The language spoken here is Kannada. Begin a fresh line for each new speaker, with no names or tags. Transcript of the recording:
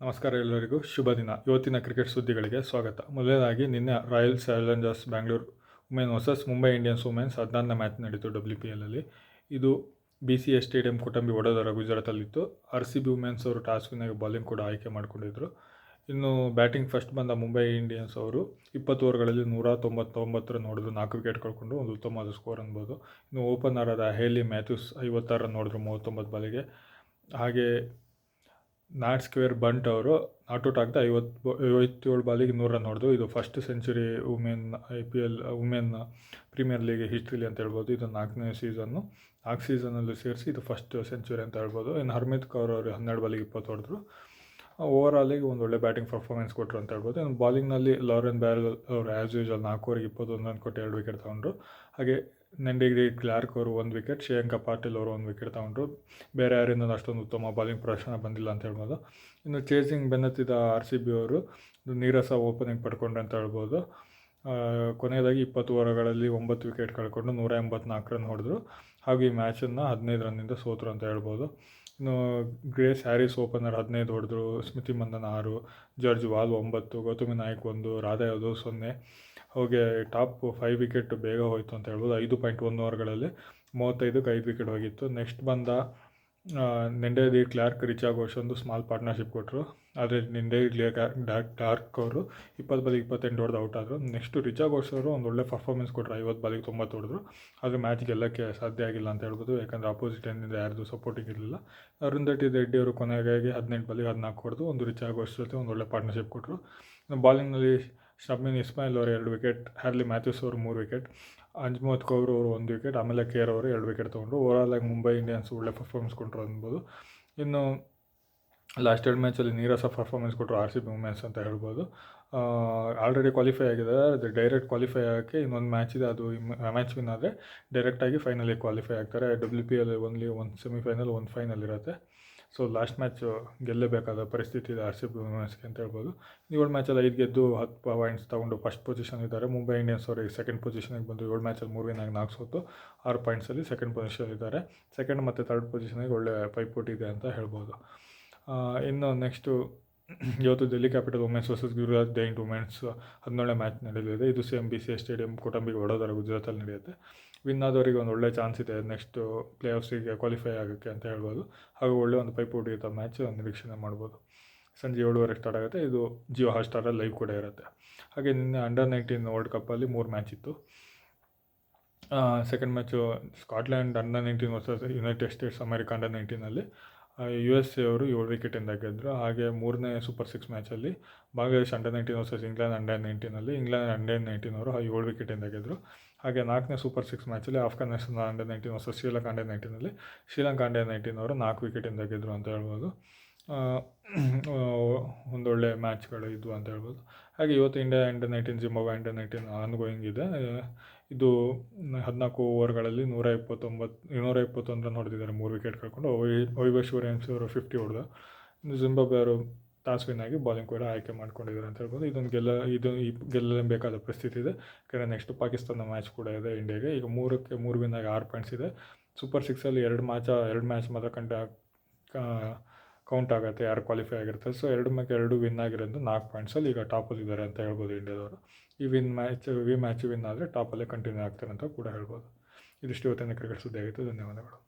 ನಮಸ್ಕಾರ ಎಲ್ಲರಿಗೂ. ಶುಭ ದಿನ. ಇವತ್ತಿನ ಕ್ರಿಕೆಟ್ ಸುದ್ದಿಗಳಿಗೆ ಸ್ವಾಗತ. ಮೊದಲನೇದಾಗಿ, ನಿನ್ನೆ Royal Challengers Bangalore women versus Mumbai Indians women's ಹದಿನಾರನೇ ಮ್ಯಾಚ್ ನಡೀತು ಡಬ್ಲ್ಯೂ ಪಿ ಎಲ್ಲಲ್ಲಿ ಇದು B C S stadium Kotambi Vadodara ಗುಜರಾತಲ್ಲಿತ್ತು. R C B women's ಅವರು ಟಾಸ್ ವಿನ್ನಾಗಿ ಬಾಲಿಂಗ್ ಕೂಡ ಆಯ್ಕೆ ಮಾಡಿಕೊಂಡಿದ್ರು. ಇನ್ನು ಬ್ಯಾಟಿಂಗ್ ಫಸ್ಟ್ ಬಂದ ಮುಂಬೈ ಇಂಡಿಯನ್ಸ್ ಅವರು ಇಪ್ಪತ್ತು ಓವರ್ಗಳಲ್ಲಿ ನೂರ ತೊಂಬತ್ತೊಂಬತ್ತರ ನೋಡಿದ್ರು ನಾಲ್ಕು ವಿಕೆಟ್ ಕಳ್ಕೊಂಡು ಒಂದು ಉತ್ತಮವಾದ ಸ್ಕೋರ್ ಅನ್ಬೋದು. ಇನ್ನು ಓಪನರ್ ಆದ ಹೇಲಿ ಮ್ಯಾಥ್ಯೂಸ್ ಐವತ್ತಾರು ನೋಡಿದ್ರು ಮೂವತ್ತೊಂಬತ್ತು ಬಾಲಿಗೆ. ಹಾಗೆ ನಾಟ್ ಸ್ಕ್ವೇರ್ ಬಂಟ್ ಅವರು ಔಟ್ ಆಗ್ತಾ ಐವತ್ತು ಐವತ್ತೇಳು ಬಾಲಿಗೆ ನೂರ ರನ್ ಹೊಡೆದು ಇದು first century women I P L women Premier League ಹಿಸ್ಟ್ರಿಲಿ ಅಂತ ಹೇಳ್ಬೋದು. ಇದು ನಾಲ್ಕನೇ ಸೀಸನ್ನು ನಾಲ್ಕು ಸೀಸನಲ್ಲೂ ಸೇರಿಸಿ ಇದು ಫಸ್ಟ್ ಸೆಂಚುರಿ ಅಂತ ಹೇಳ್ಬೋದು. ಇನ್ನು ಹರ್ಮಿತ್ ಕೌರ್ ಅವರು ಹನ್ನೆರಡು ಬಾಲಿಗೆ ಇಪ್ಪತ್ತು ಹೊಡೆದ್ರು. ಓವರಾಲಿಗೆ ಒಂದು ಒಳ್ಳೆ ಬ್ಯಾಟಿಂಗ್ ಪರ್ಫಾರ್ಮೆನ್ಸ್ ಕೊಟ್ಟರು ಅಂತ ಹೇಳ್ಬೋದು. ಇನ್ನು ಬಾಲಿಂಗ್ನಲ್ಲಿ ಲಾರೆನ್ ಬ್ಯಾರಲ್ ಅವರು ಆ್ಯಸ್ ಯೂಶಲ್ ನಾಲ್ಕೂವರೆಗೆ ಇಪ್ಪತ್ತೊಂದು ರನ್ ಕೊಟ್ಟು ಎರಡು ವಿಕೆಟ್ ತೊಗೊಂಡ್ರು. ಹಾಗೆ ನೆಂಡಿಗ್ರಿ ಕ್ಲಾರ್ಕ್ ಅವರು ಒಂದು ವಿಕೆಟ್ ಶ್ರೇಯಾಂಕ ಪಾಟೀಲ್ ಅವರು ಒಂದು ವಿಕೆಟ್ ತಗೊಂಡ್ರು. ಬೇರೆ ಯಾರಿಂದ ಅಷ್ಟೊಂದು ಉತ್ತಮ ಬಾಲಿಂಗ್ ಪ್ರದರ್ಶನ ಬಂದಿಲ್ಲ ಅಂತ ಹೇಳ್ಬೋದು. ಇನ್ನು ಚೇಸಿಂಗ್ ಬೆನ್ನತ್ತಿದ ಆರ್ ಸಿ ಬಿ ಅವರು ನೀರಸ ಓಪನಿಂಗ್ ಪಡ್ಕೊಂಡ್ರು ಅಂತ ಹೇಳ್ಬೋದು. ಕೊನೆಯದಾಗಿ ಇಪ್ಪತ್ತು ಓವರ್ಗಳಲ್ಲಿ ಒಂಬತ್ತು ವಿಕೆಟ್ ಕಳ್ಕೊಂಡು ನೂರ ಎಂಬತ್ನಾಲ್ಕು ರನ್ ಹೊಡೆದ್ರು. ಹಾಗೂ ಈ ಮ್ಯಾಚನ್ನು ಹದಿನೈದು ರನ್ನಿಂದ ಸೋತರು ಅಂತ ಹೇಳ್ಬೋದು. ಗ್ರೇಸ್ ಹ್ಯಾರಿಸ್ ಓಪನರ್ ಹದಿನೈದು ಹೊಡೆದ್ರು ಸ್ಮೃತಿ ಮಂದನ್ ಆರು ಜಾರ್ಜ್ ವಾಲ್ ಒಂಬತ್ತು ಗೌತಮಿ ನಾಯಕ್ ಒಂದು ರಾಧಾ ಯಾದವ್ ಸೊನ್ನೆ. ಹೋಗಿ ಟಾಪ್ ಫೈವ್ ವಿಕೆಟ್ ಬೇಗ ಹೋಯಿತು ಅಂತ ಹೇಳ್ಬೋದು. ಐದು ಪಾಯಿಂಟ್ ಒಂದು ಓವರ್ಗಳಲ್ಲಿ ಮೂವತ್ತೈದಕ್ಕೆ ಐದು ವಿಕೆಟ್ ಹೋಗಿತ್ತು. ನೆಕ್ಸ್ಟ್ ಬಂದ ದಿ ಕ್ಲಾರ್ಕ್ ರಿಚ್ ಘೋಷ್ ಒಂದು ಸ್ಮಾಲ್ ಪಾರ್ಟ್ನರ್ಶಿಪ್ ಕೊಟ್ಟರು ಆದರೆ ನಿಂದೆ ಡಾರ್ಕ್ ಡಾರ್ಕ್ ಅವರು ಇಪ್ಪತ್ತು ಬಾಲಿಗೆ ಇಪ್ಪತ್ತೆಂಟು ಹೊಡೆದು ಔಟ್ ಆದರು. ನೆಕ್ಸ್ಟು ರಿಚಾ ಘೋಷ್ ಅವರು ಒಂದು ಒಳ್ಳೆ ಪರ್ಫಾರ್ಮೆನ್ಸ್ ಕೊಟ್ಟರು ಐವತ್ತು ಬಾಲಿಗೆ ತೊಂಬತ್ತು ಹೊಡೆದ್ರು. ಆದರೆ ಮ್ಯಾಚ್ ಗೆಲ್ಲಕ್ಕೆ ಸಾಧ್ಯ ಆಗಿಲ್ಲ ಅಂತ ಹೇಳ್ಬೋದು. ಯಾಕಂದರೆ ಅಪೋಸಿಟ್ ಎಂದಿಂದ ಯಾರ್ದು ಸಪೋರ್ಟಿಂಗ್ ಇರಲಿಲ್ಲ. ಅರುಂಧತಿ ರೆಡ್ಡಿ ಅವರು ಕೊನೆಗಾಗಿ ಹದಿನೆಂಟು ಬಾಲಿಗೆ ಹದಿನಾಲ್ಕು ಹೊಡೆದು ಒಂದು ರಿಚಾ ಘೋಷ್ ಜೊತೆ ಒಂದು ಒಳ್ಳೆ ಪಾರ್ಟ್ನರ್ಶಿಪ್ ಕೊಟ್ಟರು ಬಾಲಿಂಗ್ನಲ್ಲಿ ಶಬ್ಮಿನ್ ಇಸ್ಮಾಯಿಲ್ ಅವರು ಎರಡು ವಿಕೆಟ್ ಹ್ಯಾರ್ಲಿ ಮ್ಯಾಥ್ಯೂಸ್ ಅವರು ಮೂರು ವಿಕೆಟ್ ಅಂಜ್ಮೋತ್ ಕೌರ್ ಅವರು ಒಂದು ವಿಕೆಟ್ ಆಮೇಲೆ ಕೇರ್ ಅವರು ಎರಡು ವಿಕೆಟ್ ತೊಗೊಂಡ್ರು. ಓವರಾಲ್ ಆಗಿ ಮುಂಬೈ ಇಂಡಿಯನ್ಸ್ ಒಳ್ಳೆ ಪರ್ಫಾರ್ಮೆನ್ಸ್ ಕೊಟ್ಟರು ಅನ್ಬೋದು. ಇನ್ನು ಲಾಸ್ಟ್ ಎರಡು ಮ್ಯಾಚಲ್ಲಿ ನೀರಸ ಪರ್ಫಾರ್ಮೆನ್ಸ್ ಕೊಟ್ಟರು ಆರ್ ಸಿ ಬಿ ವುಮೆನ್ಸ್ ಅಂತ ಹೇಳ್ಬೋದು. ಆಲ್ರೆಡಿ ಕ್ವಾಲಿಫೈ ಆಗಿದೆ. ಅದು ಡೈರೆಕ್ಟ್ ಕ್ವಾಲಿಫೈ ಆಗೋಕ್ಕೆ ಇನ್ನೊಂದು ಮ್ಯಾಚ್ ಇದೆ. ಅದು ಮ್ಯಾಚ್ ವಿನ್ ಆದರೆ ಡೈರೆಕ್ಟಾಗಿ ಫೈನಲಿಗೆ ಕ್ವಾಲಿಫೈ ಆಗ್ತಾರೆ. ಡಬ್ಲ್ಯೂ ಪಿ ಎಲ್ ಒನ್ಲಿ ಒಂದು ಸೆಮಿಫೈನಲ್ ಒಂದು ಫೈನಲ್ ಇರುತ್ತೆ. ಸೊ ಲಾಸ್ಟ್ ಮ್ಯಾಚು ಗೆಲ್ಲಬೇಕಾದ ಪರಿಸ್ಥಿತಿ ಇದೆ ಆರ್ ಸಿ ಬಿ ವುಮೆನ್ಸ್ಗೆ ಅಂತ ಹೇಳ್ಬೋದು. ಏಳು ಮ್ಯಾಚಲ್ಲಿ ಐದು ಗೆದ್ದು ಹತ್ತು ಪಾಯಿಂಟ್ಸ್ ತೊಗೊಂಡು ಫಸ್ಟ್ ಪೊಸಿಷನ್ ಇದ್ದಾರೆ. ಮುಂಬೈ ಇಂಡಿಯನ್ಸ್ ಅವರಿಗೆ ಸೆಕೆಂಡ್ ಪೊಸಿಷನಿಗೆ ಬಂದು ಏಳು ಮ್ಯಾಚಲ್ಲಿ ಮೂರು ವಿನಾಗಿ ನಾಲ್ಕು ಸೋತು ಆರು ಪಾಯಿಂಟ್ಸಲ್ಲಿ ಸೆಕೆಂಡ್ ಪೊಸಿಷನ್ ಇದ್ದಾರೆ. ಸೆಕೆಂಡ್ ಮತ್ತು ಥರ್ಡ್ ಪೊಸಿಷನಿಗೆ ಒಳ್ಳೆ ಪೈಪೋಟಿ ಇದೆ ಅಂತ ಹೇಳ್ಬೋದು. ಇನ್ನು ನೆಕ್ಸ್ಟು ಇವತ್ತು Delhi Capital women's versus Gujarat Giant women's ಹದಿನೇಳನೇ ಮ್ಯಾಚ್ ನಡೆಯಲಿದೆ. ಇದು same B C S stadium ಕುಟುಂಬಿಗೆ Vadodara ಗುಜರಾತಲ್ಲಿ ನಡೆಯುತ್ತೆ. ವಿನ್ ಆದವರಿಗೆ ಒಂದು ಒಳ್ಳೆ ಚಾನ್ಸ್ ಇದೆ. ನೆಕ್ಸ್ಟ್ ಪ್ಲೇ ಆಫ್ಸಿಗೆ ಕ್ವಾಲಿಫೈ ಆಗೋಕ್ಕೆ ಅಂತ ಹೇಳ್ಬೋದು. ಹಾಗೂ ಒಳ್ಳೆ ಒಂದು ಪೈಪೋಟಿ ಇರೋ ಮ್ಯಾಚ್ ನಿರೀಕ್ಷಣೆ ಮಾಡ್ಬೋದು. ಸಂಜೆ ಏಳುವರೆಗೆ ಸ್ಟಾರ್ಟ್ ಆಗುತ್ತೆ. ಇದು ಜಿಯೋ ಹಾಟ್ಸ್ಟಾರಲ್ಲಿ ಲೈವ್ ಕೂಡ ಇರುತ್ತೆ. ಹಾಗೆ ನಿನ್ನೆ ಅಂಡರ್ ನೈನ್ಟೀನ್ ವರ್ಲ್ಡ್ ಕಪ್ಪಲ್ಲಿ ಮೂರು ಮ್ಯಾಚ್ ಇತ್ತು. Second match Scotland under nineteen versus United States America under ನೈನ್ಟೀನಲ್ಲಿ U S A ಅವರು ಏಳು ವಿಕೆಟಿಂದ ಗೆದ್ದರು ಹಾಗೆ ಮೂರನೇ super six ಮ್ಯಾಚಲ್ಲಿ Bangladesh under nineteen versus England under ನೈನ್ಟೀನಲ್ಲಿ England under nineteen ಅವರು ಏಳು ವಿಕೆಟಿಂದ ಗೆದ್ದರು ಹಾಗೆ ನಾಲ್ಕನೇ super six ಮ್ಯಾಚಲ್ಲಿ Afghanistan under nineteen versus Sri Lanka under ನೈನ್ಟೀನಲ್ಲಿ Sri Lanka under nineteen ಅವರು ನಾಲ್ಕು ವಿಕೆಟಿಂದ ಗೆದ್ದರು ಅಂತ ಹೇಳ್ಬೋದು. ಒಂದೊಳ್ಳೆ ಮ್ಯಾಚ್ಗಳು ಇದ್ವು ಅಂತ ಹೇಳ್ಬೋದು. ಹಾಗೆ ಇವತ್ತು India under nineteen, Zimbabwe under nineteen ongoing ಇದೆ. ಇದು ಹದಿನಾಲ್ಕು ಓವರ್ಗಳಲ್ಲಿ ನೂರ ಇಪ್ಪತ್ತೊಂಬತ್ತು ಇನ್ನೂರ ಇಪ್ಪತ್ತೊಂದು ರನ್ ಹೊಡೆದಿದ್ದಾರೆ ಮೂರು ವಿಕೆಟ್ ಕಳ್ಕೊಂಡು. ವೈಭೇಶ್ವರ್ ಎಂ ಸಿ ಅವರು ಫಿಫ್ಟಿ ಹೊಡೆದ. ಇನ್ನು ಅವರು ಟಾಸ್ ವಿನ್ ಆಗಿ ಬಾಲಿಂಗ್ ಕೂಡ ಆಯ್ಕೆ ಮಾಡ್ಕೊಂಡಿದ್ದಾರೆ ಅಂತ ಹೇಳ್ಬೋದು. ಇದೊಂದು ಗೆಲ್ಲ, ಇದು ಈ ಗೆಲ್ಲಲೇಬೇಕಾದ ಪರಿಸ್ಥಿತಿ ಇದೆ. ಯಾಕಂದರೆ ನೆಕ್ಸ್ಟ್ ಪಾಕಿಸ್ತಾನ ಮ್ಯಾಚ್ ಕೂಡ ಇದೆ ಇಂಡಿಯಾಗೆ. ಈಗ ಮೂರಕ್ಕೆ ಮೂರು ವಿನ್ ಆಗಿ ಆರು ಪಾಯಿಂಟ್ಸ್ ಇದೆ. ಸೂಪರ್ ಸಿಕ್ಸಲ್ಲಿ ಎರಡು ಮ್ಯಾಚ ಎರಡು ಮ್ಯಾಚ್ ಮಾತ್ರ ಕಂಟ ಕೌಂಟ್ ಆಗುತ್ತೆ, ಯಾರು ಕ್ವಾಲಿಫೈ ಆಗಿರ್ತಾರೆ ಸೊ ಎರಡು ಮ್ಯಾಚ್, ಎರಡು ವಿನ್ ಆಗಿರೋದು ನಾಲ್ಕು ಪಾಯಿಂಟ್ಸಲ್ಲಿ ಈಗ ಟಾಪಲ್ಲಿ ಇದ್ದಾರೆ ಅಂತ ಹೇಳ್ಬೋದು ಇಂಡಿಯಾದವರು. ಈ ವಿನ್ ಮ್ಯಾಚ್ ವಿ ಮ್ಯಾಚ್ ವಿನ್ ಆದರೆ ಟಾಪಲ್ಲೇ ಕಂಟಿನ್ಯೂ ಆಗ್ತಾರೆ ಅಂತ ಕೂಡ ಹೇಳ್ಬೋದು. ಇದಿಷ್ಟು ಇವತ್ತಿನ ಕ್ರಿಕೆಟ್ ಸುದ್ದಿ ಆಗಿತ್ತು. ಧನ್ಯವಾದಗಳು.